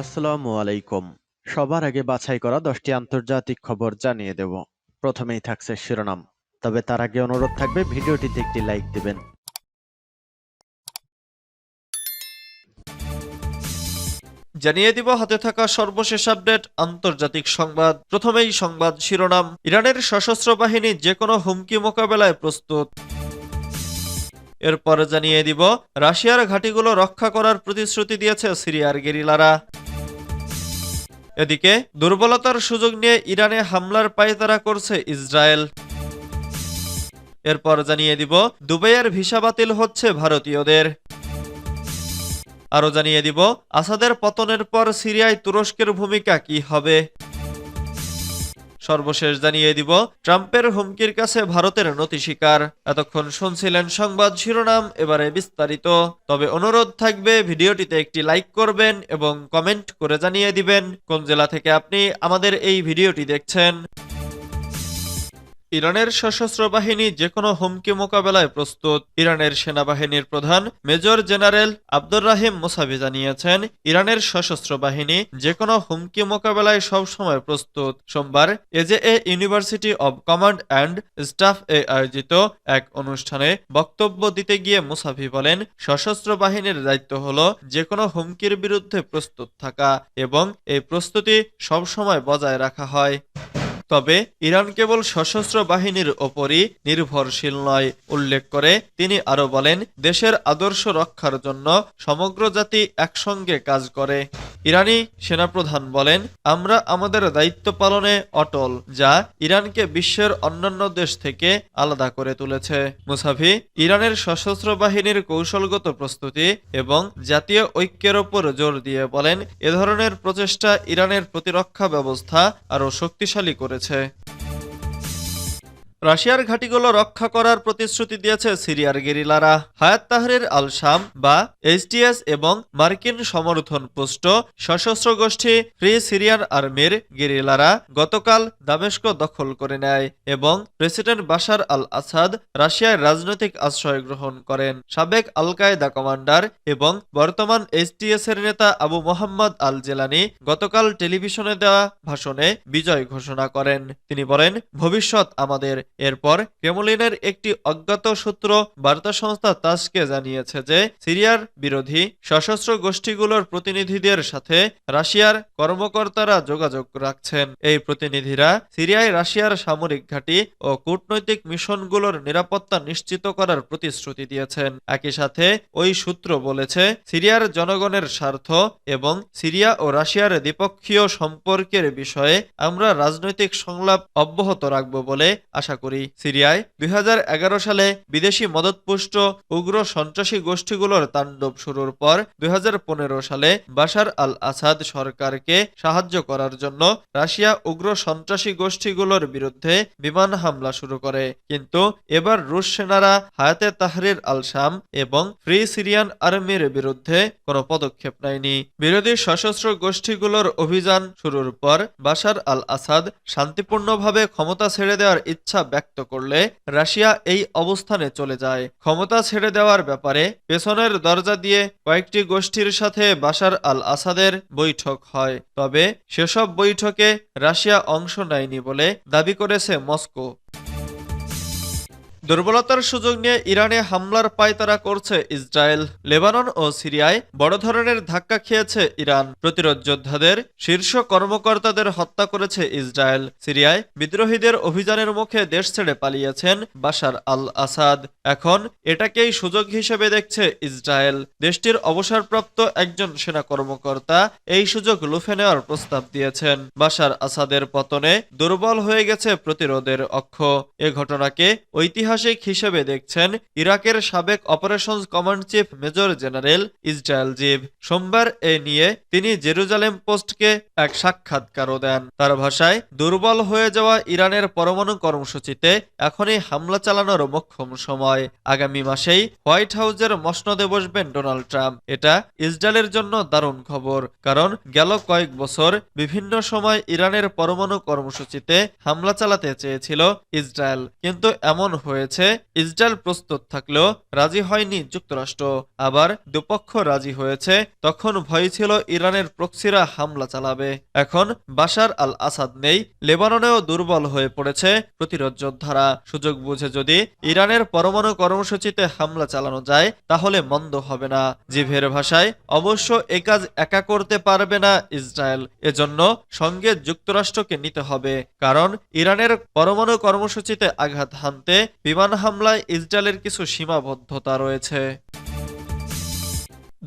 আসসালামু আলাইকুম। সবার আগে বাছাই করা দশটি আন্তর্জাতিক খবর জানিয়ে দেব। প্রথমেই থাকছে শিরোনাম। তবে তার আগে অনুরোধ থাকবে, ভিডিওটিতে একটি লাইক দিবেন। জানিয়ে দিব, হাতে থাকা সর্বশেষ আপডেট, আন্তর্জাতিক সংবাদ। প্রথমেই সংবাদ শিরোনাম। ইরানের সশস্ত্র বাহিনী যে কোনো হুমকি মোকাবেলায় প্রস্তুত। এরপর জানিয়ে দিব, রাশিয়ার ঘাঁটিগুলো রক্ষা করার প্রতিশ্রুতি দিয়েছে সিরিয়ার গেরিলারা। এদিকে দুর্বলতার সুযোগ নিয়ে ইরানে হামলার পায়তারা করছে ইসরায়েল। এরপর জানিয়ে দিব, দুবাইয়ের ভিসা বাতিল হচ্ছে ভারতীয়দের। আরও জানিয়ে দিব, আসাদের পতনের পর সিরিয়ায় তুরস্কের ভূমিকা কি হবে? সর্বশেষ জানিয়ে দিব, ট্রাম্পের হুমকির কাছে ভারতের নতি শিকার এতক্ষণ শুনছিলেন সংবাদ শিরোনাম, এবারে বিস্তারিত। তবে অনুরোধ থাকবে, ভিডিওটিতে একটি লাইক করবেন এবং কমেন্ট করে জানিয়ে দিবেন কোন জেলা থেকে আপনি আমাদের এই ভিডিওটি দেখছেন। ইরানের সশস্ত্র বাহিনী যে কোনো হুমকি মোকাবেলায় প্রস্তুত। ইরানের সেনাবাহিনীর প্রধান major general Abdur Rahim Mousavi জানিয়েছেন, ইরানের সশস্ত্র বাহিনী যে কোনো হুমকি মোকাবেলায় সবসময় প্রস্তুত। সোমবার AJA university of command and staff এ আয়োজিত এক অনুষ্ঠানে বক্তব্য দিতে গিয়ে মুসাফি বলেন, সশস্ত্র বাহিনীর দায়িত্ব হল যে কোনো হুমকির বিরুদ্ধে প্রস্তুত থাকা এবং এই প্রস্তুতি সবসময় বজায় রাখা হয়। তবে ইরান কেবল সশস্ত্র বাহিনীর ওপরই নির্ভরশীল নয়, উল্লেখ করে তিনি আরও বলেন, দেশের আদর্শ রক্ষার জন্য সমগ্র জাতি একসঙ্গে কাজ করে। ইরানি সেনাপ্রধান বলেন, আমরা আমাদের দায়িত্ব পালনে অটল, যা ইরানকে বিশ্বের অন্যান্য দেশ থেকে আলাদা করে তুলেছে। মুসাফি, ইরানের সশস্ত্র বাহিনীর কৌশলগত প্রস্তুতি এবং জাতীয় ঐক্যের ওপর জোর দিয়ে বলেন, এ ধরনের প্রচেষ্টা ইরানের প্রতিরক্ষা ব্যবস্থা আরও শক্তিশালী করেছে। রাশিয়ার ঘাঁটিগুলো রক্ষা করার প্রতিশ্রুতি দিয়েছে সিরিয়ার গেরিলারা। হায়াত তাহরের আল শাম বা এইচটিএস এবং মার্কিন সমর্থন পুষ্ট সশস্ত্র গোষ্ঠী ফ্রি সিরিয়ান আর্মির গেরিলারা গতকাল দামেস্ক দখল করে নেয় এবং প্রেসিডেন্ট বাশার আল আসাদ রাশিয়ায় রাজনৈতিক আশ্রয় গ্রহণ করেন। সাবেক আল কায়দা কমান্ডার এবং বর্তমান এইচটিএস এর নেতা আবু মোহাম্মদ আল জেলানি গতকাল টেলিভিশনে দেওয়া ভাষণে বিজয় ঘোষণা করেন। তিনি বলেন, ভবিষ্যৎ আমাদের এরপর ক্রেমলিনের একটি অজ্ঞাত সূত্র বার্তা সংস্থা তাসকে জানিয়েছে যে সিরিয়ার বিরোধী সশস্ত্র গোষ্ঠীগুলোর প্রতিনিধিদের সাথে রাশিয়ার কর্মকর্তারা যোগাযোগ রাখছেন। এই প্রতিনিধিরা সিরিয়ায় রাশিয়ার সামরিক ঘাঁটি ও কূটনৈতিক মিশনগুলোর নিরাপত্তা নিশ্চিত করার প্রতিশ্রুতি দিয়েছেন। একই সাথে ওই সূত্র বলেছে, সিরিয়ার জনগণের স্বার্থ এবং সিরিয়া ও রাশিয়ার দ্বিপক্ষীয় সম্পর্কের বিষয়ে আমরা রাজনৈতিক সংলাপ অব্যাহত রাখব বলে আশা করি সিরিয়ায় দুই হাজার এগারো সালে বিদেশি মদতপুষ্ট উগ্র সন্ত্রাসী গোষ্ঠীগুলোর তাণ্ডব শুরুর পর দুই সালে বাশার আল আসাদ সরকারকে সাহায্য করার জন্য রাশিয়া উগ্র সন্ত্রাসী গোষ্ঠীগুলোর বিরুদ্ধে বিমান হামলা শুরু করে। কিন্তু এবার রুশ সেনারা হায়াতে তাহরির আল শাম এবং ফ্রি সিরিয়ান আর্মির বিরুদ্ধে কোনো পদক্ষেপ নেয়নি। বিরোধী সশস্ত্র গোষ্ঠীগুলোর অভিযান শুরুর পর বাশার আল আসাদ শান্তিপূর্ণভাবে ক্ষমতা ছেড়ে দেওয়ার ইচ্ছা ব্যক্ত করলে রাশিয়া এই অবস্থানে চলে যায়। ক্ষমতা ছেড়ে দেওয়ার ব্যাপারে পেছনের দরজা দিয়ে কয়েকটি গোষ্ঠীর সাথে বাশার আল আসাদের বৈঠক হয়। তবে সেসব বৈঠকে রাশিয়া অংশ নেয়নি বলে দাবি করেছে মস্কো। দুর্বলতার সুযোগ নিয়ে ইরানে হামলার পায়তারা করছে ইসরায়েল। লেবানন ও সিরিয়ায় বড় ধরনের ধাক্কা খেয়েছে ইরান। প্রতিরোধ যোদ্ধাদের, শীর্ষ কর্মকর্তাদের হত্যা করেছে ইসরায়েল। সিরিয়ায় বিদ্রোহীদের অভিযানের মুখে দেশ ছেড়ে পালিয়েছেন বাশার আল আসাদ এখন এটাকেই সুযোগ হিসেবে দেখছে ইসরায়েল। দেশটির অবসরপ্রাপ্ত একজন সেনা কর্মকর্তা এই সুযোগ লুফে নেওয়ার প্রস্তাব দিয়েছেন। বাশার আসাদের পতনে দুর্বল হয়ে গেছে প্রতিরোধের অক্ষ। এ ঘটনাকে ঐতিহাসিক ঐতিহাসিক হিসেবে দেখছেন ইরাকের সাবেক operations command chief major general Israel Ziv সোমবার এ নিয়ে তিনি জেরুজালেম পোস্টকে এক সাক্ষাৎকারও দেন। তার ভাষায়, দুর্বল হয়ে যাওয়া ইরানের পরমাণু কর্মসূচিতে এখনই হামলা চালানোর মোক্ষম সময়। আগামী মাসেই হোয়াইট হাউসের মসনদে বসবেন ডোনাল্ড ট্রাম্প। এটা ইসরায়েলের জন্য দারুণ খবর, কারণ গেল কয়েক বছর বিভিন্ন সময় ইরানের পরমাণু কর্মসূচিতে হামলা চালাতে চেয়েছিল ইসরায়েল। কিন্তু এমন হয়েছে হয়েছে ইসরায়েল প্রস্তুত থাকলেও রাজি হয়নি যুক্তরাষ্ট্র। আবার দুপক্ষ রাজি হয়েছে, তখন ভয় ছিল ইরানের প্রক্সিরা হামলা চালাবে। এখন বাশার আল আসাদ নেই, লেবাননেও দুর্বল হয়ে পড়েছে প্রতিরোধ যোদ্ধারা। সুযোগ বুঝে যদি ইরানের পরমাণু কর্মসূচিতে হামলা চালানো যায়, তাহলে মন্দ হবে না। জিভের ভাষায়, অবশ্য এ কাজ একা করতে পারবে না ইসরায়েল। এজন্য সঙ্গে যুক্তরাষ্ট্রকে নিতে হবে, কারণ ইরানের পরমাণু কর্মসূচিতে আঘাত হানতে বিমান হামলায় ইসরায়েলের কিছু সীমাবদ্ধতা রয়েছে।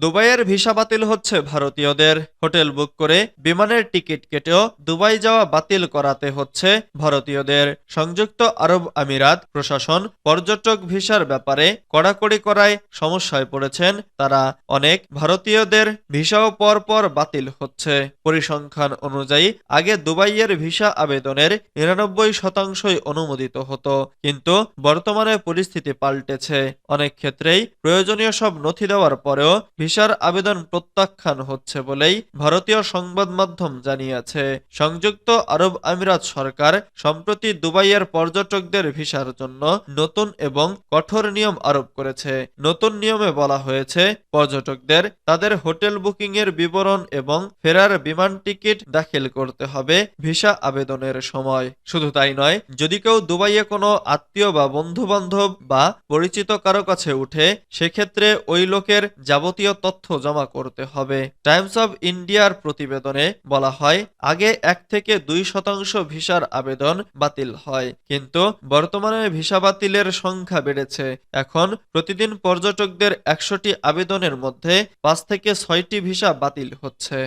দুবাইয়ের ভিসা বাতিল হচ্ছে ভারতীয়দের। হোটেল বুক করে বিমানের টিকিট কেটেও দুবাই যাওয়া বাতিল করাতে হচ্ছে ভারতীয়দের। সংযুক্ত আরব আমিরাত প্রশাসন পর্যটক ভিসার ব্যাপারে কড়াকড়ি করায় সমস্যায় পড়েছেন তারা। অনেক ভারতীয়দের ভিসাও পর পর বাতিল হচ্ছে। পরিসংখ্যান অনুযায়ী আগে দুবাইয়ের ভিসা আবেদনের নিরানব্বই শতাংশই অনুমোদিত হতো, কিন্তু বর্তমানে পরিস্থিতি পাল্টেছে। অনেক ক্ষেত্রেই প্রয়োজনীয় সব নথি দেওয়ার পরেও ভিসার আবেদন প্রত্যাখ্যান হচ্ছে বলেই ভারতীয় সংবাদ মাধ্যম জানিয়েছে। সংযুক্ত আরব আমিরাত সরকার সম্প্রতি দুবাইয়ের পর্যটকদের ভিসার জন্য নতুন এবং কঠোর নিয়ম আরোপ করেছে। নতুন নিয়মে বলা হয়েছে, পর্যটকদের তাদের হোটেল বুকিং এর বিবরণ এবং ফেরার বিমান টিকিট দাখিল করতে হবে ভিসা আবেদনের সময়। শুধু তাই নয়, যদি কেউ দুবাইয়ে কোনো আত্মীয় বা বন্ধু বান্ধব বা পরিচিত কারও কাছে উঠে, সেক্ষেত্রে ওই লোকের যাবতীয় তথ্য জমা করতে হবে। টাইমস অব ইন্ডিয়ার প্রতিবেদনে বলা হয়, আগে এক থেকে দুই শতাংশ ভিসার আবেদন বাতিল হয়, কিন্তু বর্তমানে ভিসা বাতিলের সংখ্যা বেড়েছে। এখন প্রতিদিন পর্যটকদের একশোটি আবেদনের মধ্যে পাঁচ থেকে ছয়টি ভিসা বাতিল হচ্ছে।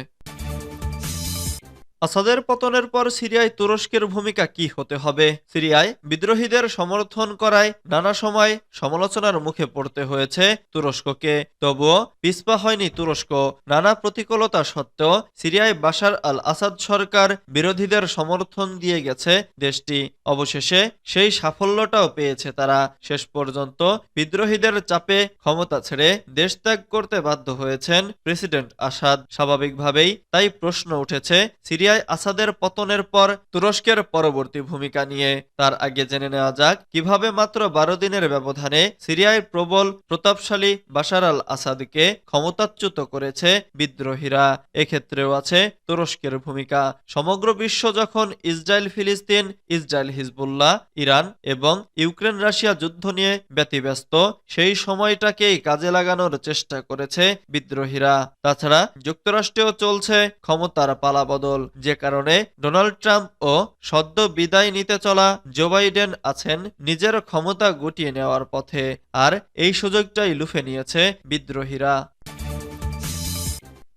আসাদের পতনের পর সিরিয়ায় তুরস্কের ভূমিকা কি হতে হবে? সিরিয়ায় বিদ্রোহীদের সমর্থন করায় নানা সময় সমালোচনার মুখে পড়তে হয়েছে তুরস্ককে। তবুও পিছপা হয়নি তুরস্ক। নানা প্রতিকূলতা সত্ত্বেও সিরিয়ায় বাশার আল আসাদ সরকার বিরোধীদের সমর্থন দিয়ে গেছে দেশটি। অবশেষে সেই সাফল্যটাও পেয়েছে তারা। শেষ পর্যন্ত বিদ্রোহীদের চাপে ক্ষমতা ছেড়ে দেশ ত্যাগ করতে বাধ্য হয়েছেন প্রেসিডেন্ট আসাদ। স্বাভাবিকভাবেই তাই প্রশ্ন উঠেছে সিরিয়ায় আসাদের পতনের পর তুরস্কের পরবর্তী ভূমিকা নিয়ে তার আগে জেনে নেওয়া যাক কীভাবে মাত্র বারো দিনের ব্যবধানে সিরিয়ায় প্রবল, প্রতাপশালী বাশার আল আসাদকে ক্ষমতাচ্যুত করেছে বিদ্রোহীরা। এক্ষেত্রেও আছে তুরস্কের ভূমিকা। সমগ্র বিশ্ব যখন ইসরায়েল, ফিলিস্তিন, ইসরায়েল, হিজবুল্লাহ, ইরান এবং ইউক্রেন, রাশিয়া যুদ্ধ নিয়ে ব্যতিব্যস্ত, সেই সময়টাকেই কাজে লাগানোর চেষ্টা করেছে বিদ্রোহীরা। তাছাড়া যুক্তরাষ্ট্রেও চলছে ক্ষমতার পালাবদল। যে কারণে ডোনাল্ড ট্রাম্প ও সদ্য বিদায় নিতে চলা জো বাইডেন আছেন নিজের ক্ষমতা গুটিয়ে নেওয়ার পথে, আর এই সুযোগটাই লুফে নিয়েছে বিদ্রোহীরা।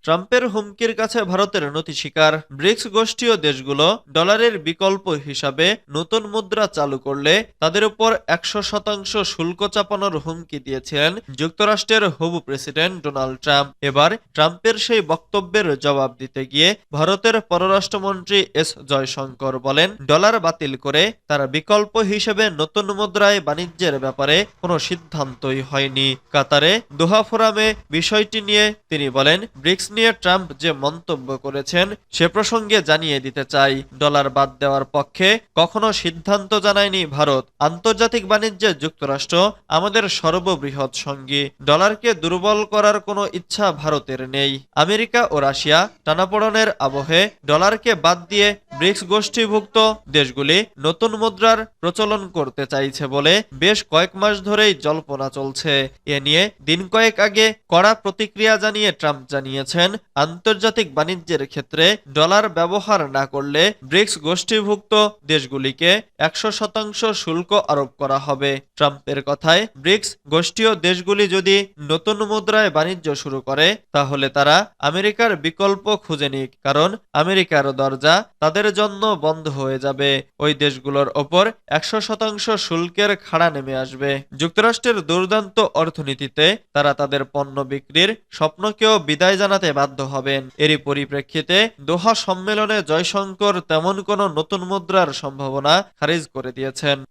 ট্রাম্পের হুমকির কাছে ভারতের নতি শিকার। ব্রিক্স গোষ্ঠীয় দেশগুলো ডলারের বিকল্প হিসাবে নতুন মুদ্রা চালু করলে তাদের উপর একশো শতাংশ শুল্ক চাপানোর হুমকি দিয়েছিলেন যুক্তরাষ্ট্রের হবু প্রেসিডেন্ট ডোনাল্ড ট্রাম্প। এবার ট্রাম্পের সেই বক্তব্যের জবাব দিতে গিয়ে ভারতের পররাষ্ট্রমন্ত্রী এস জয়শঙ্কর বলেন, ডলার বাতিল করে তার বিকল্প হিসেবে নতুন মুদ্রায় বাণিজ্যের ব্যাপারে কোনো সিদ্ধান্তই হয়নি। কাতারে দোহা ফোরামে বিষয়টি নিয়ে তিনি বলেন, ব্রিক্স নিয়ে ট্রাম্প যে মন্তব্য করেছেন, সে প্রসঙ্গে জানিয়ে দিতে চাই, ডলার বাদ দেওয়ার পক্ষে কখনো সিদ্ধান্ত জানায়নি ভারত। আন্তর্জাতিক বাণিজ্যে যুক্তরাষ্ট্র আমাদের সর্ববৃহৎ সঙ্গী। ডলারকে দুর্বল করার কোনো ইচ্ছা ভারতের নেই। আমেরিকা ও রাশিয়া টানাপোড়নের আবহে ডলারকে বাদ দিয়ে ব্রিক্স গোষ্ঠীভুক্ত দেশগুলি নতুন মুদ্রার প্রচলন করতে চাইছে বলে বেশ কয়েক মাস ধরেই জল্পনা চলছে। এ নিয়ে দিন কয়েক আগে কড়া প্রতিক্রিয়া জানিয়ে ট্রাম্প জানিয়েছেন, আন্তর্জাতিক বাণিজ্যের ক্ষেত্রে ডলার ব্যবহার না করলে ব্রিক্স গোষ্ঠীভুক্ত দেশগুলিকে একশো শতাংশ শুল্ক আরোপ করা হবে। ট্রাম্পের কথায়, ব্রিক্স গোষ্ঠীয় দেশগুলি যদি নতুন মুদ্রায় বাণিজ্য শুরু করে, তাহলে তারা আমেরিকার বিকল্প খুঁজে নিক, কারণ আমেরিকার দরজা তাদের জন্য বন্ধ হয়ে যাবে। ওই দেশগুলোর ওপর একশো শতাংশ শুল্কের খাড়া নেমে আসবে। যুক্তরাষ্ট্রের দুর্দান্ত অর্থনীতিতে তারা তাদের পণ্য বিক্রির স্বপ্নকেও বিদায় জানাতে বাধ্য হবেন। এরই পরিপ্রেক্ষিতে দোহা সম্মেলনে জয়শঙ্কর তেমন কোনো নতুন মুদ্রার সম্ভাবনা খারিজ করে দিয়েছেন।